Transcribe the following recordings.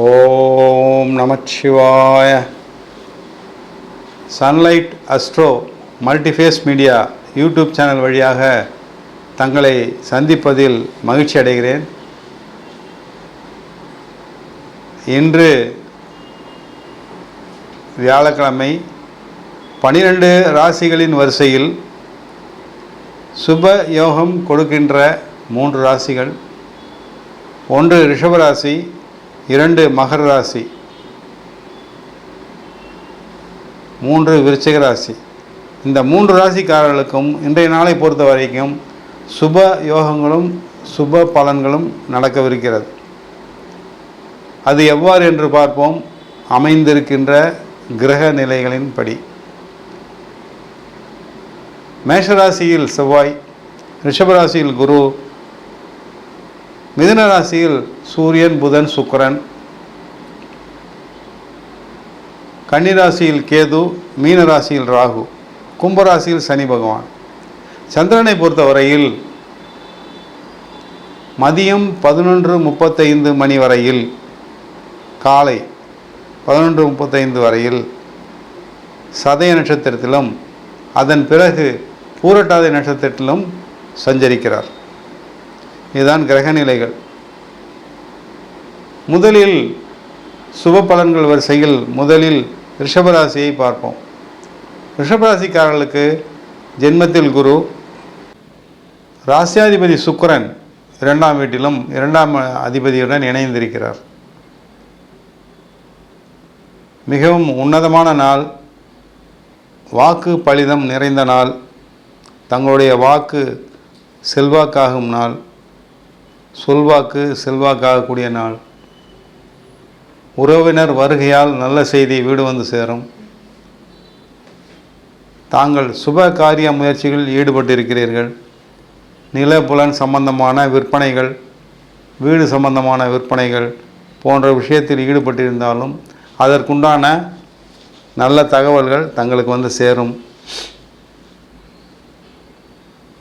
ஓம் நமச்சிவாய. Sunlight Astro Multiphase Media YouTube channel வழியாக தங்களை சந்திப்பதில் மகிழ்ச்சி அடைகிறேன். இன்று வியாழக்கிழமை பனிரெண்டு ராசிகளின் வரிசையில் சுப யோகம் கொடுக்கின்ற மூன்று ராசிகள். ஒன்று ரிஷபராசி இரண்டு மகர ராசி. மூன்று விருச்சிக ராசி. இந்த மூன்று ராசிக்காரர்களுக்கும் இன்றைய நாளை பொறுத்த வரைக்கும் சுப யோகங்களும் சுப பலன்களும் நடக்கவிருக்கிறது. அது எவ்வாறு என்று பார்ப்போம். அமைந்திருக்கின்ற கிரக நிலைகளின்படி. மேஷராசியில் செவ்வாய் ரிஷபராசியில் குரு மிதுன ராசியில் சூரியன் புதன் சுக்கரன். கன்னிராசியில் கேது மீன ராசியில் ராகு கும்பராசியில் சனி பகவான். சந்திரனை பொறுத்தவரையில் மதியம் பதினொன்று முப்பத்தைந்து மணி வரையில் காலை பதினொன்று முப்பத்தைந்து வரையில் சதய நட்சத்திரத்திலும் அதன் பிறகு பூரட்டாதி நட்சத்திரத்திலும் சஞ்சரிக்கிறார். இதுதான் கிரகநிலைகள். முதலில் சுப பலன்கள் வரிசையில் முதலில் ரிஷபராசியை பார்ப்போம். ரிஷபராசிக்காரர்களுக்கு ஜென்மத்தில் குரு ராசியாதிபதி சுக்கிரன் இரண்டாம் வீட்டிலும் இரண்டாம் அதிபதியுடன் இணைந்திருக்கிறார். மிகவும் உன்னதமான நாள் வாக்கு பலிதம் நிறைந்த நாள் தங்களுடைய வாக்கு செல்வாக்காகும் நாள். சொல்வாக்கு செல்வாக்காகக்கூடிய நாள். உறவினர் வருகையால் நல்ல செய்தி வீடு வந்து சேரும். தாங்கள் சுப காரிய முயற்சிகளில் ஈடுபட்டிருக்கிறீர்கள். நிலப்புலன் சம்பந்தமான விற்பனைகள் வீடு சம்பந்தமான விற்பனைகள் போன்ற விஷயத்தில் ஈடுபட்டிருந்தாலும் அதற்குண்டான நல்ல தகவல்கள் தங்களுக்கு வந்து சேரும்.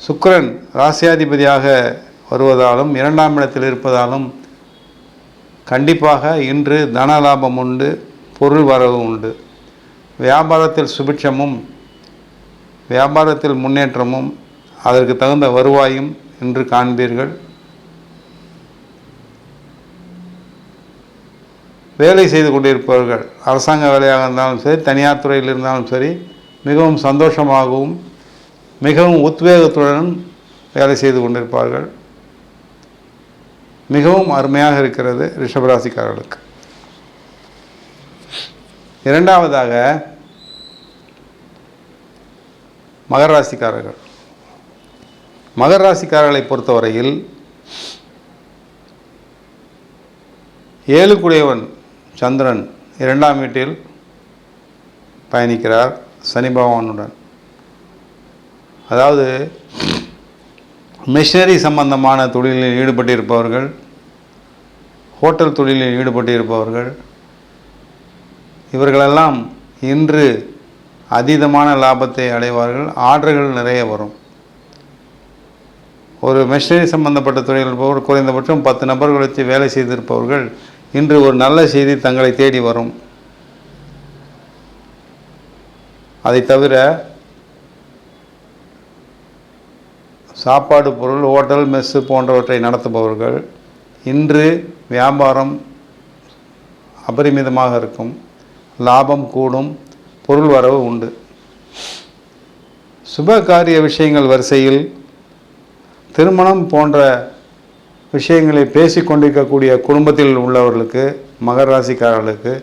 சுக்கரன் ராசியாதிபதியாக வருவதாலும் இரண்டாம் இடத்தில் இருப்பதாலும் கண்டிப்பாக இன்று தன லாபம் உண்டு பொருள் வரவு உண்டு. வியாபாரத்தில் சுபிட்சமும் வியாபாரத்தில் முன்னேற்றமும் அதற்கு தகுந்த வருவாயும் இன்று காண்பீர்கள். வேலை செய்து கொண்டிருப்பவர்கள் அரசாங்க வேலையாக இருந்தாலும் சரி தனியார் துறையில் இருந்தாலும் சரி மிகவும் சந்தோஷமாகவும் மிகவும் உத்வேகத்துடன் வேலை செய்து கொண்டிருப்பார்கள். மிகவும் அருமையாக இருக்கிறது ரிஷபராசிக்காரர்களுக்கு. இரண்டாவதாக மகர ராசிக்காரர்கள். மகர ராசிக்காரர்களை பொறுத்தவரையில் ஏழுக்குடையவன் சந்திரன் இரண்டாம் வீட்டில் பயணிக்கிறார் சனி பகவானுடன். அதாவது மிஷினரி சம்பந்தமான தொழிலில் ஈடுபட்டிருப்பவர்கள் ஹோட்டல் தொழிலில் ஈடுபட்டிருப்பவர்கள் இவர்களெல்லாம் இன்று அதீதமான லாபத்தை அடைவார்கள் ஆர்டர்கள் நிறைய வரும். ஒரு மிஷினரி சம்பந்தப்பட்ட தொழில் இருப்பவர் குறைந்தபட்சம் பத்து நபர்கள் வச்சு வேலை செய்திருப்பவர்கள் இன்று ஒரு நல்ல செய்தி தங்களை தேடி வரும். அதை தவிர சாப்பாடு பொருள் ஹோட்டல் மெஸ்ஸு போன்றவற்றை நடத்துபவர்கள் இன்று வியாபாரம் அபரிமிதமாக இருக்கும். லாபம் கூடும். பொருள் வரவு உண்டு. சுப காரிய விஷயங்கள் வரிசையில் திருமணம் போன்ற விஷயங்களை பேசி கொண்டிருக்கக்கூடிய குடும்பத்தில் உள்ளவர்களுக்கு மகர ராசிக்காரர்களுக்கு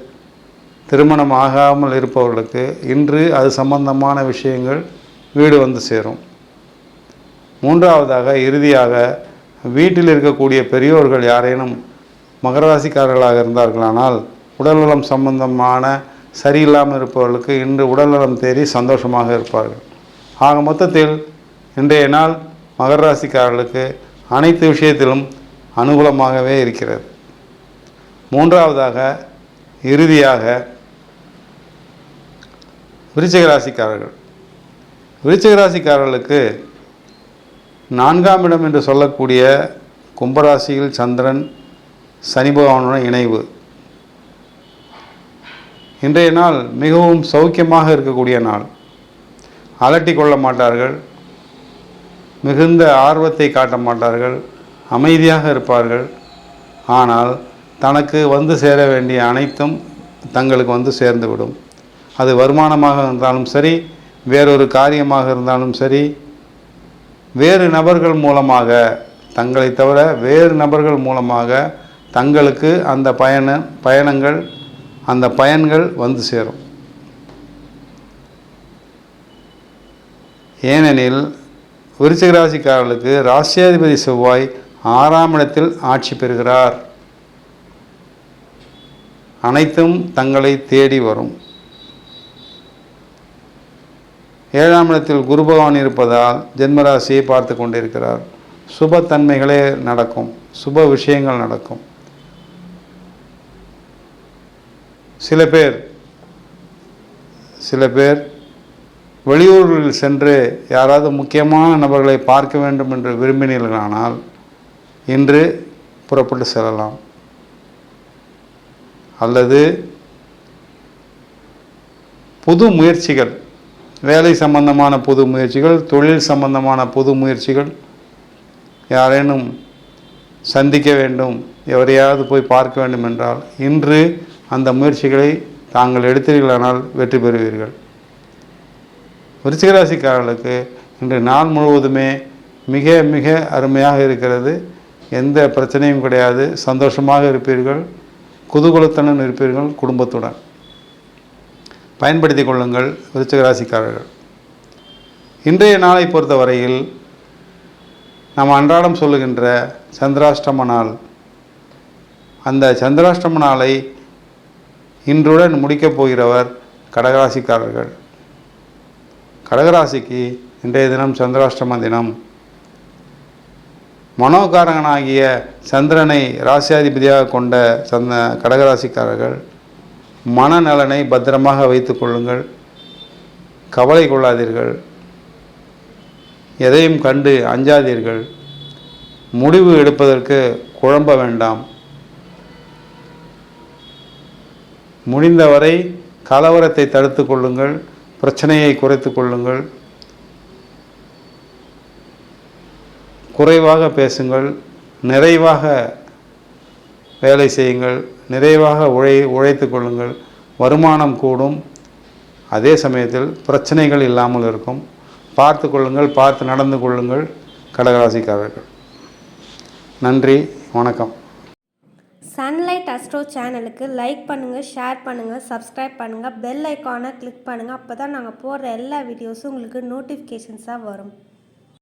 திருமணம் ஆகாமல் இருப்பவர்களுக்கு இன்று அது சம்பந்தமான விஷயங்கள் வீடு வந்து சேரும். மூன்றாவதாக இறுதியாக வீட்டில் இருக்கக்கூடிய பெரியோர்கள் யாரேனும் மகராசிக்காரர்களாக இருந்தார்களானால் உடல்நலம் சம்பந்தமான சரியில்லாமல் இருப்பவர்களுக்கு இன்று உடல்நலம் தேறி சந்தோஷமாக இருப்பார்கள். ஆக மொத்தத்தில் இன்றைய நாள் மகர ராசிக்காரர்களுக்கு அனைத்து விஷயத்திலும் அனுகூலமாகவே இருக்கிறது. மூன்றாவதாக இறுதியாக விருச்சிக ராசிக்காரர்கள். விருச்சிக ராசிக்காரர்களுக்கு நான்காம் இடம் என்று சொல்லக்கூடிய கும்பராசியில் சந்திரன் சனி பகவானுடன் இணைவு. இன்றைய நாள் மிகவும் சௌக்கியமாக இருக்கக்கூடிய நாள். அலட்டி கொள்ள மாட்டார்கள். மிகுந்த ஆர்வத்தை காட்ட மாட்டார்கள். அமைதியாக இருப்பார்கள். ஆனால் தனக்கு வந்து சேர வேண்டிய அனைத்தும் தங்களுக்கு வந்து சேர்ந்துவிடும். அது வருமானமாக இருந்தாலும் சரி வேறொரு காரியமாக இருந்தாலும் சரி வேறு நபர்கள் மூலமாக தங்களை தவிர வேறு நபர்கள் மூலமாக தங்களுக்கு அந்த பயண பயணங்கள் அந்த பயன்கள் வந்து சேரும். ஏனெனில் விருச்சிகராசிக்காரர்களுக்கு ராசியாதிபதி செவ்வாய் ஆறாம் இடத்தில் ஆட்சி பெறுகிறார். அனைத்தும் தங்களை தேடி வரும். ஏழாம் இடத்தில் குரு பகவான் இருப்பதால் ஜென்மராசியை பார்த்து கொண்டிருக்கிறார். சுபத்தன்மைகளே நடக்கும். சுப விஷயங்கள் நடக்கும். சில பேர் சில பேர் வெளியூர்களில் சென்று யாராவது முக்கியமான நபர்களை பார்க்க வேண்டும் என்று விரும்பினீர்களானால் இன்று புறப்பட்டு செல்லலாம். அல்லது புது முயற்சிகள் வேலை சம்பந்தமான புது முயற்சிகள் தொழில் சம்பந்தமான புது முயற்சிகள் யாரேனும் சந்திக்க வேண்டும் எவரையாவது போய் பார்க்க வேண்டும் என்றால் இன்று அந்த முயற்சிகளை தாங்கள் எடுத்தீர்களானால் வெற்றி பெறுவீர்கள். விருச்சிகராசிக்காரர்களுக்கு இன்று நாள் முழுவதுமே மிக மிக அருமையாக இருக்கிறது. எந்த பிரச்சனையும் கிடையாது. சந்தோஷமாக இருப்பீர்கள். குதூகலத்துடன் இருப்பீர்கள் குடும்பத்துடன். பயன்படுத்தி கொள்ளுங்கள் விருச்சிகராசிக்காரர்கள் இன்றைய நாளை பொறுத்தவரையில் நாம் அன்றாடம் சொல்லுகின்ற சந்திராஷ்டம நாள். அந்த சந்திராஷ்டம நாளை இன்றுடன் முடிக்கப் போகிறவர் கடகராசிக்காரர்கள். கடகராசிக்கு இன்றைய தினம் சந்திராஷ்டம தினம். மனோகாரகனாகிய சந்திரனை ராசியாதிபதியாக கொண்ட சந்த கடகராசிக்காரர்கள் மனநலனை பத்திரமாக வைத்து கொள்ளுங்கள். கவலை கொள்ளாதீர்கள். எதையும் கண்டு அஞ்சாதீர்கள். முடிவு எடுப்பதற்கு குழம்ப வேண்டாம். முடிந்தவரை கலவரத்தை தடுத்து கொள்ளுங்கள். பிரச்சனையை குறைத்து கொள்ளுங்கள். குறைவாக பேசுங்கள். நிறைவாக வேலை செய்யுங்கள். நிறைவாக உழை உழைத்து கொள்ளுங்கள். வருமானம் கூடும். அதே சமயத்தில் பிரச்சனைகள் இல்லாமல் இருக்கும். பார்த்து கொள்ளுங்கள் பார்த்து நடந்து கொள்ளுங்கள் கடகராசிக்காரர்கள். நன்றி வணக்கம். சன்லைட் அஸ்ட்ரோ சேனலுக்கு லைக் பண்ணுங்கள் ஷேர் பண்ணுங்கள் சப்ஸ்கிரைப் பண்ணுங்கள் பெல் ஐக்கானை கிளிக் பண்ணுங்கள் அப்போ தான் நாங்கள் போடுற எல்லா வீடியோஸும் உங்களுக்கு நோட்டிஃபிகேஷன்ஸாக வரும்.